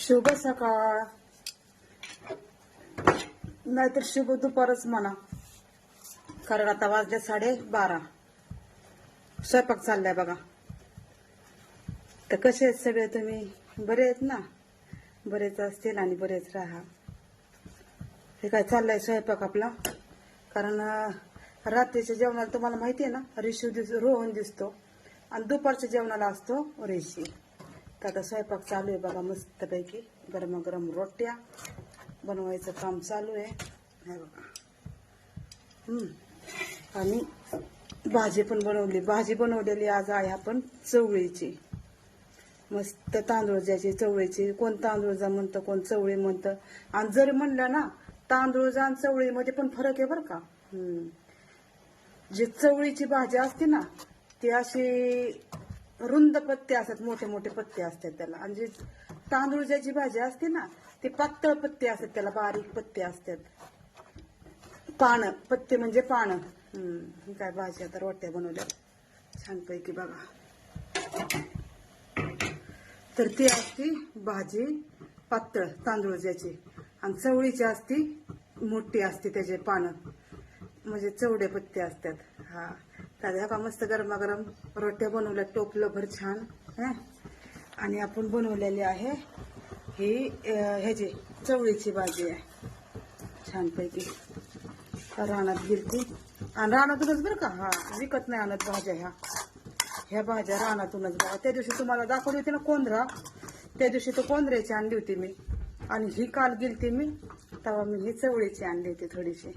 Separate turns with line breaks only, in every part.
शुभ सकाळ. नाहीतर शुभ दुपारच म्हणा. कारण आता वाजले साडे बारा. स्वयंपाक चाललाय बघा. तर कसे आहेत सगळे तुम्ही? बरे आहेत ना? बरेच असतील आणि बरेच राहा. हे काय चाललंय स्वयंपाक आपला? कारण रात्रीच्या जेवणाला तुम्हाला माहिती आहे ना रिशू दिस रोहन दिसतो. आणि दुपारच्या जेवणाला असतो रेशी. तर आता स्वयंपाक चालू आहे बघा मस्तपैकी. गरमागरम रोट्या. बनवायचं काम चालू आहे. हे बघा. आणि भाजी पण बनवली. भाजी बनवलेली आज आहे आपण चवळीची. मस्त तांदूळ ज्याची चवळीची. कोण तांदूळ जा म्हणतं कोण चवळी म्हणतं. आणि जरी म्हणलं ना तांदूळ जा आणि चवळीमध्ये पण फरक आहे बरं का. हम्म. जी चवळीची भाजी असते ना ती अशी रुंद पत्ते असतात मोठे मोठे पत्ते असतात त्याला. आणि तांदूळ ज्याची भाजी असते ना ती पातळ पत्ते असतात त्याला बारीक पत्ते असतात. पानं पत्ते म्हणजे पानं. हम्म. काय भाजी आता रोट्या बनवल्या. छानपैकी बघा. तर ती असती भाजी पातळ तांदूळ ज्याची. आणि चवळीची असती मोठी असते त्याचे पानं. म्हणजे चवडे पत्ते असतात. हा. तर का मस्त गरमागरम रोट्या बनवल्या टोपलं भर छान आणि आपण बनवलेली आहे ही ह्याची चवळीची भाजी आहे. छानपैकी रानात गिरती आणि रानातूनच बरं का? हा विकत नाही आणत भाज्या ह्या. ह्या भाज्या रानातूनच बघा. त्या दिवशी तुम्हाला दाखवली होती ना कोंद्रा? त्या दिवशी तो कोंद्र्याची आणली होती मी. आणि ही काल गेलती मी तेव्हा मी ही चवळीची आणली होती थोडीशी.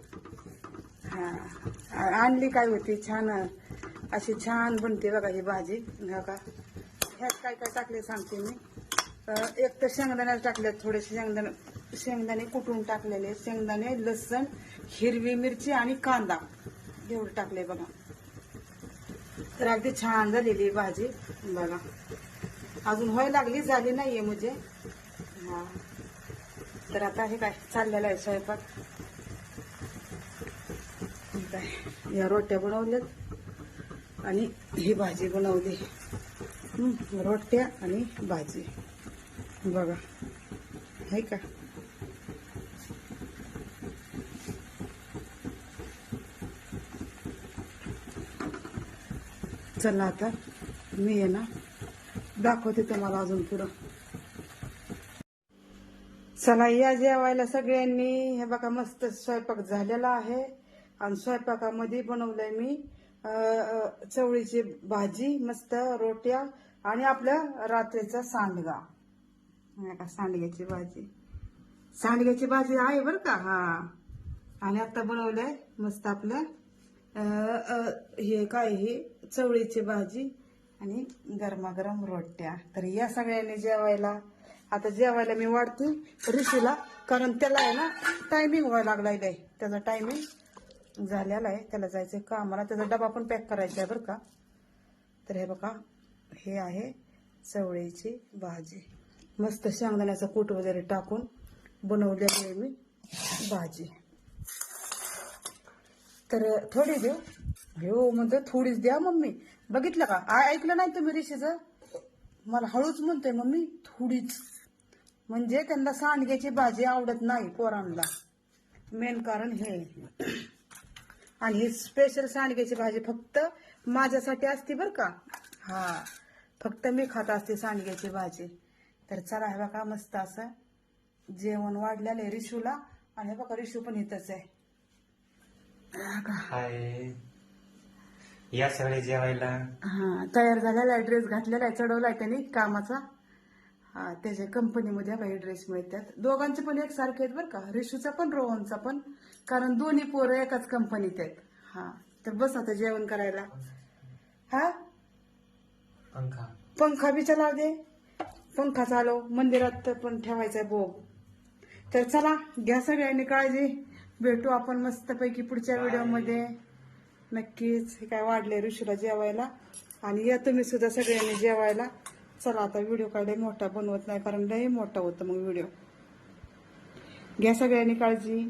हा. आणली काय होती? छान अशी छान बनते बघा ही भाजी. का ह्यात काय काय टाकले सांगते मी. एक तर शेंगदाण्या टाकले थोडेसे शेंगदाणे शेंगदाणे कुटून टाकलेले शेंगदाणे लसण हिरवी मिरची आणि कांदा. एवढं टाकले बघा. तर अगदी छान झालेली भाजी. बघा. अजून होय लागली झाली नाहीये म्हणजे. हा. तर आता हे काय चाललेलं आहे स्वयंपाक? काय या रोट्या बनवल्यात. आणि ही भाजी बनवली. रोट्या आणि भाजी. बघा. आहे का? चला आता मी आहे ना दाखवते तुम्हाला अजून पुढं. चला या जेवायला सगळ्यांनी. हे बघा मस्त स्वयंपाक झालेला आहे. आणि स्वयंपाकामध्ये बनवलंय मी. चवळीची भाजी मस्त रोट्या आणि आपल्या रात्रीचा सांडगा. का सांडग्याची भाजी. सांडग्याची भाजी आहे बरं का? हा. आणि आता बनवलंय मस्त आपलं हे काय हे? चवळीची भाजी आणि गरमागरम रोट्या. तर या सगळ्यांनी जेवायला. आता जेवायला मी वाढते ऋषीला कारण त्याला आहे ना टायमिंग व्हायला लागलाय त्याचा टायमिंग झालेला आहे. त्याला जायचं कामाला त्याचा डबा पण पॅक करायचा आहे बरं का. तर हे बघा हे आहे चवळीची भाजी. मस्त शेंगदाण्याचा कूट वगैरे टाकून बनवलेली आहे मी भाजी. तर थोडी देऊ. हो म्हणतो थोडीच द्या मम्मी. बघितलं का? आय ऐकलं नाही तुम्ही ऋषीचं? मला हळूच म्हणतोय मम्मी थोडीच. म्हणजे त्यांना सांडग्याची भाजी आवडत नाही पोरांना. मेन कारण हे आणि ही स्पेशल सांडग्याची भाजी फक्त माझ्यासाठी असते बरं का. हा फक्त मी खात असते सांडग्याची भाजी. तर चला हे बघा मस्त असं जेवण वाढलेलं आहे रिशूला. आणि हे बघा रिशू पण इथंच आहे. हा
या सगळे जेवायला.
हा तयार झालेला आहे ड्रेस घातलेला आहे चढवलाय त्याने कामाचा. हा त्याच्या कंपनीमध्ये काही ड्रेस मिळतात. दोघांचे पण एक सारखे आहेत बरं का. रिशूचा पण रोहनचा पण. कारण दोन्ही पोरं एकाच कंपनीत आहेत. हा तर बस आता जेवण करायला. हा?
पंखा.
पंखा बी चला दे. पंखा चालव. मंदिरात पण ठेवायचा भोग. तर चला घ्या सगळ्यांनी काळजी. भेटू आपण मस्तपैकी पुढच्या व्हिडिओमध्ये. नक्कीच. हे काय वाढले ऋषीला जेवायला. आणि या तुम्ही सुद्धा सगळ्यांनी जेवायला. चला आता व्हिडिओ काढे मोठा बनवत नाही कारण लय मोठा होतं मग व्हिडिओ घ्या सगळ्यांनी काळजी.